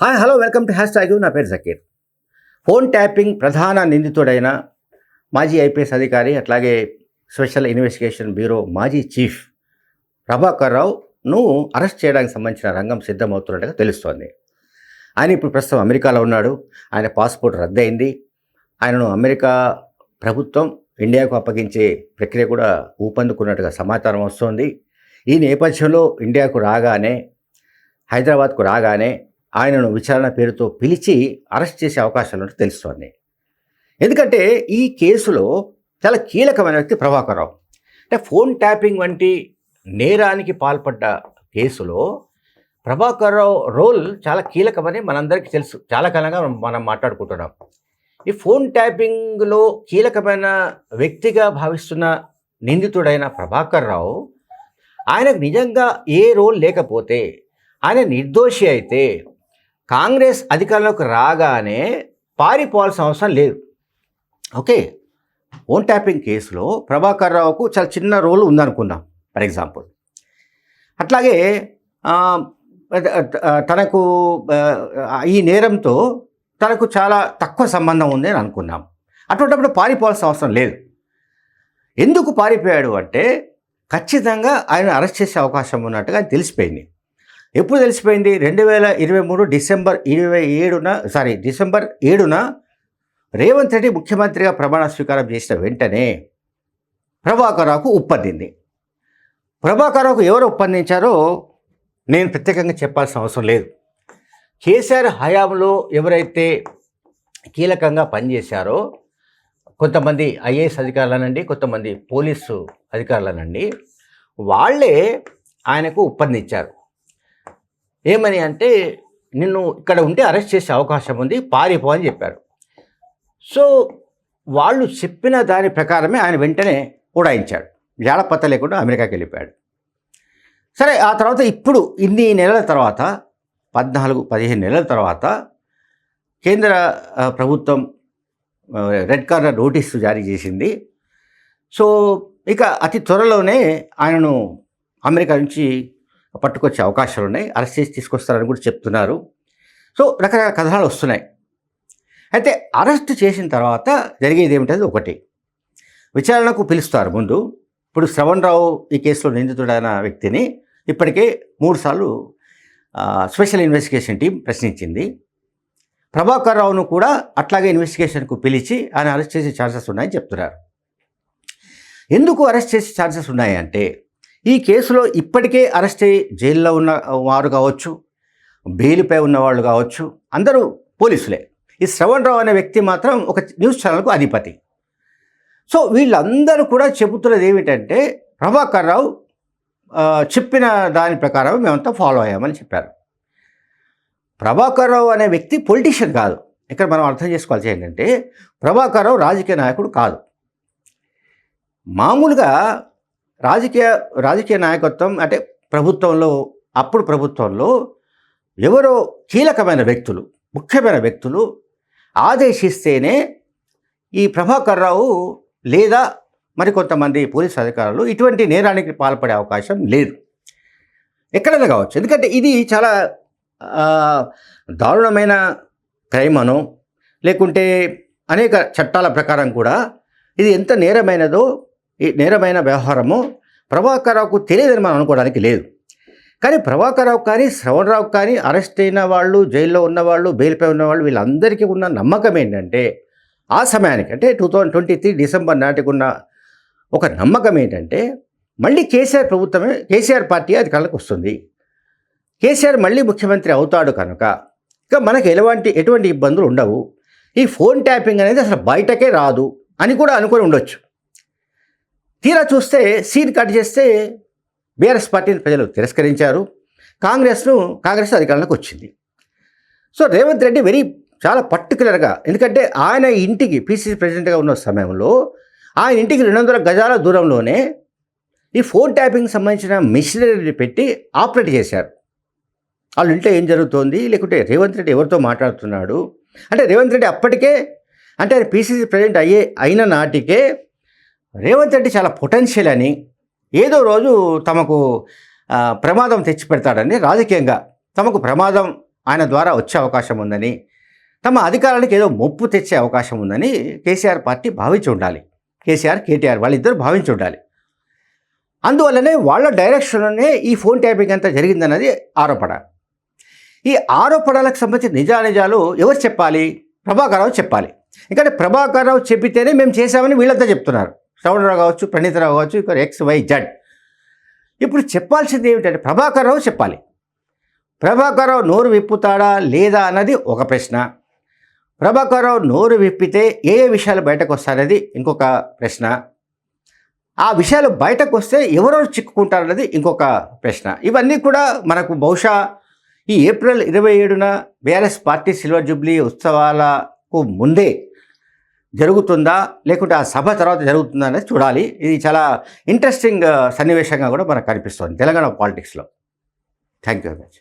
Hi hello welcome to hashtag నా పేరు Zakir. Phone tapping ప్రధాన నిందితుడైన మాజీ ఐపీఎస్ అధికారి అట్లాగే స్పెషల్ ఇన్వెస్టిగేషన్ బ్యూరో మాజీ చీఫ్ ప్రభాకర్ రావును అరెస్ట్ చేయడానికి సంబంధించిన రంగం సిద్ధమవుతున్నట్టుగా తెలుస్తోంది. ఆయన ఇప్పుడు ప్రస్తుతం అమెరికాలో ఉన్నాడు. ఆయన పాస్పోర్ట్ రద్దయింది. ఆయనను అమెరికా ప్రభుత్వం ఇండియాకు అప్పగించే ప్రక్రియ కూడా ఊపందుకున్నట్టుగా సమాచారం వస్తోంది. ఈ నేపథ్యంలో ఇండియాకు రాగానే హైదరాబాద్కు రాగానే ఆయనను విచారణ పేరుతో పిలిచి అరెస్ట్ చేసే అవకాశాలు ఉన్నట్టు తెలుస్తోంది. ఎందుకంటే ఈ కేసులో చాలా కీలకమైన వ్యక్తి ప్రభాకర్ రావు అంటే ఫోన్ ట్యాపింగ్ వంటి నేరానికి పాల్పడ్డ కేసులో ప్రభాకర్ రావు రోల్ చాలా కీలకమని మనందరికీ తెలుసు. చాలా కాలంగా మనం మాట్లాడుకుంటున్నాం. ఈ ఫోన్ ట్యాపింగ్లో కీలకమైన వ్యక్తిగా భావిస్తున్న నిందితుడైన ప్రభాకర్ రావు ఆయనకు నిజంగా ఏ రోల్ లేకపోతే ఆయన నిర్దోషి అయితే కాంగ్రెస్ అధికారంలోకి రాగానే పారిపోవాల్సిన అవసరం లేదు. ఓకే? ఓన్ ట్యాపింగ్ కేసులో ప్రభాకర్ రావుకు చాలా చిన్న రోల్ ఉందనుకుందాం. For example. అట్లాగే తనకు ఈ నేరంతో తనకు చాలా తక్కువ సంబంధం ఉంది అని అనుకున్నాం అటువంటిప్పుడు పారిపోవాల్సిన అవసరం లేదు. ఎందుకు పారిపోయాడు అంటే ఖచ్చితంగా ఆయన అరెస్ట్ చేసే అవకాశం ఉన్నట్టుగా తెలిసిపోయింది. ఎప్పుడు తెలిసిపోయింది? రెండు వేల ఇరవై మూడు డిసెంబర్ ఇరవై ఏడున సారీ డిసెంబర్ ఏడున రేవంత్ రెడ్డి ముఖ్యమంత్రిగా ప్రమాణ స్వీకారం చేసిన వెంటనే ప్రభాకరావుకు ఒప్పందింది ప్రభాకరావుకు ఎవరు ఒప్పందించారో నేను ప్రత్యేకంగా చెప్పాల్సిన అవసరం లేదు. కేసీఆర్ హయాంలో ఎవరైతే కీలకంగా పనిచేశారో కొంతమంది ఐఏఎస్ అధికారులనండి కొంతమంది పోలీసు అధికారులనండి వాళ్ళే ఆయనకు ఒప్పందించారు. ఏమని అంటే నిన్ను ఇక్కడ ఉంటే అరెస్ట్ చేసే అవకాశం ఉంది పారిపో అని చెప్పారు సో వాళ్ళు చెప్పిన దాని ప్రకారమే ఆయన వెంటనే ఉడాయించాడు జాడపత్త లేకుండా అమెరికాకి వెళ్ళిపోయాడు. సరే ఆ తర్వాత ఇప్పుడు ఇన్ని నెలల తర్వాత పద్నాలుగు పదిహేను నెలల తర్వాత కేంద్ర ప్రభుత్వం రెడ్ కార్నర్ నోటీసు జారీ చేసింది. సో ఇక అతి త్వరలోనే ఆయనను అమెరికా నుంచి పట్టుకొచ్చే అవకాశాలు ఉన్నాయి అరెస్ట్ చేసి తీసుకొస్తారని కూడా చెప్తున్నారు. సో రకరకాల కథనాలు వస్తున్నాయి. అయితే అరెస్ట్ చేసిన తర్వాత జరిగేది ఏమిటది ఒకటి. విచారణకు పిలుస్తారు ముందు. ఇప్పుడు శ్రవణ్ రావు ఈ కేసులో నిందితుడైన వ్యక్తిని ఇప్పటికే మూడుసార్లు స్పెషల్ ఇన్వెస్టిగేషన్ టీం ప్రశ్నించింది. ప్రభాకర్ రావును కూడా అట్లాగే ఇన్వెస్టిగేషన్కు పిలిచి ఆయన అరెస్ట్ చేసే ఛాన్సెస్ ఉన్నాయని చెప్తున్నారు. ఎందుకు అరెస్ట్ చేసే ఛాన్సెస్ ఉన్నాయంటే ఈ కేసులో ఇప్పటికే అరెస్ట్ అయ్యి జైల్లో ఉన్న వారు కావచ్చు బెయిల్పై ఉన్నవాళ్ళు కావచ్చు అందరూ పోలీసులే. ఈ శ్రవణ్ రావు అనే వ్యక్తి మాత్రం ఒక న్యూస్ ఛానల్కు అధిపతి. సో వీళ్ళందరూ కూడా చెబుతున్నది ఏమిటంటే ప్రభాకర్ రావు చెప్పిన దాని ప్రకారం మేమంతా ఫాలో అయ్యామని చెప్పారు. ప్రభాకర్ రావు అనే వ్యక్తి పొలిటీషియన్ కాదు. ఇక్కడ మనం అర్థం చేసుకోవాల్సి ఏంటంటే ప్రభాకర్ రావు రాజకీయ నాయకుడు కాదు. మామూలుగా రాజకీయ రాజకీయ నాయకత్వం అంటే ప్రభుత్వంలో అప్పుడు ప్రభుత్వంలో ఎవరో కీలకమైన వ్యక్తులు ముఖ్యమైన వ్యక్తులు ఆదేశిస్తేనే ఈ ప్రభాకర్ రావు లేదా మరికొంతమంది పోలీసు అధికారులు ఇటువంటి నేరానికి పాల్పడే అవకాశం లేదు. ఎక్కడైనా కావచ్చు. ఎందుకంటే ఇది చాలా దారుణమైన క్రైమ్ అనో లేకుంటే అనేక చట్టాల ప్రకారం కూడా ఇది ఎంత నేరమైనదో ఈ నేరమైన వ్యవహారము ప్రభాకర్రావుకు తెలియదని మనం అనుకోవడానికి లేదు. కానీ ప్రభాకర్రావు కానీ శ్రవణరావు కానీ అరెస్ట్ అయిన వాళ్ళు జైల్లో ఉన్నవాళ్ళు బెయిల్పై ఉన్నవాళ్ళు వీళ్ళందరికీ ఉన్న నమ్మకం ఏంటంటే ఆ సమయానికి అంటే two thousand twenty three December నాటికి ఉన్న ఒక నమ్మకం ఏంటంటే మళ్ళీ కేసీఆర్ ప్రభుత్వమే కేసీఆర్ పార్టీ అధికారులకు వస్తుంది. కేసీఆర్ మళ్ళీ ముఖ్యమంత్రి అవుతాడు కనుక ఇక మనకు ఎలాంటి ఎటువంటి ఇబ్బందులు ఉండవు. ఈ ఫోన్ ట్యాపింగ్ అనేది అసలు బయటకే రాదు అని కూడా అనుకొని ఉండొచ్చు. తీరా చూస్తే సీన్ కట్ చేస్తే బీఆర్ఎస్ పార్టీని ప్రజలు తిరస్కరించారు. కాంగ్రెస్ను కాంగ్రెస్ అధికారంలోకి వచ్చింది. సో రేవంత్ రెడ్డి వెరీ చాలా పర్టికులర్గా ఎందుకంటే ఆయన ఇంటికి పీసీసీ ప్రెసిడెంట్గా ఉన్న సమయంలో ఆయన ఇంటికి రెండు వందల గజాల దూరంలోనే ఈ ఫోన్ ట్యాపింగ్ సంబంధించిన మిషనరీని పెట్టి ఆపరేట్ చేశారు. వాళ్ళ ఇంట్లో ఏం జరుగుతోంది? లేకుంటే రేవంత్ రెడ్డి ఎవరితో మాట్లాడుతున్నాడు? అంటే రేవంత్ రెడ్డి అప్పటికే అంటే ఆయన పీసీసీ ప్రెసిడెంట్ అయ్యే అయిన నాటికే రేవంత్ రెడ్డి చాలా పొటెన్షియల్ అని ఏదో రోజు తమకు ప్రమాదం తెచ్చిపెడతాడని రాజకీయంగా తమకు ప్రమాదం ఆయన ద్వారా వచ్చే అవకాశం ఉందని తమ అధికారానికి ఏదో ముప్పు తెచ్చే అవకాశం ఉందని కేసీఆర్ పార్టీ భావించి ఉండాలి. కేసీఆర్ కేటీఆర్ వాళ్ళిద్దరూ భావించి ఉండాలి. అందువల్లనే వాళ్ళ డైరెక్షన్లోనే ఈ ఫోన్ ట్యాపింగ్ అంతా జరిగిందన్నది ఆరోపణ. ఈ ఆరోపణలకు సంబంధించిన నిజానిజాలు ఎవరు చెప్పాలి? ప్రభాకరరావు చెప్పాలి. ఎందుకంటే ప్రభాకరరావు చెప్పితేనే మేము చేశామని వీళ్ళంతా చెప్తున్నారు. శ్రవణరావు కావచ్చు ప్రణీతరావు కావచ్చు ఇక్కడ ఎక్స్ వై జడ్ ఇప్పుడు చెప్పాల్సింది ఏమిటంటే ప్రభాకరరావు చెప్పాలి. ప్రభాకరరావు నోరు విప్పుతాడా లేదా అన్నది ఒక ప్రశ్న. ప్రభాకరరావు నోరు విప్పితే ఏ ఏ విషయాలు బయటకు వస్తారనేది ఇంకొక ప్రశ్న. ఆ విషయాలు బయటకు వస్తే ఎవరెవరు చిక్కుకుంటారన్నది ఇంకొక ప్రశ్న. ఇవన్నీ కూడా మనకు బహుశా ఈ ఏప్రిల్ ఇరవై ఏడున బీఆర్ఎస్ పార్టీ సిల్వర్ జూబ్లీ ఉత్సవాలకు ముందే జరుగుతుందా? లేకుంటే ఆ సభ తర్వాత జరుగుతుందా అనేది చూడాలి. ఇది చాలా ఇంట్రెస్టింగ్ uh, సన్నివేశంగా కూడా మనకు కనిపిస్తుంది తెలంగాణ పాలిటిక్స్లో థ్యాంక్ యూ వెరీ మచ్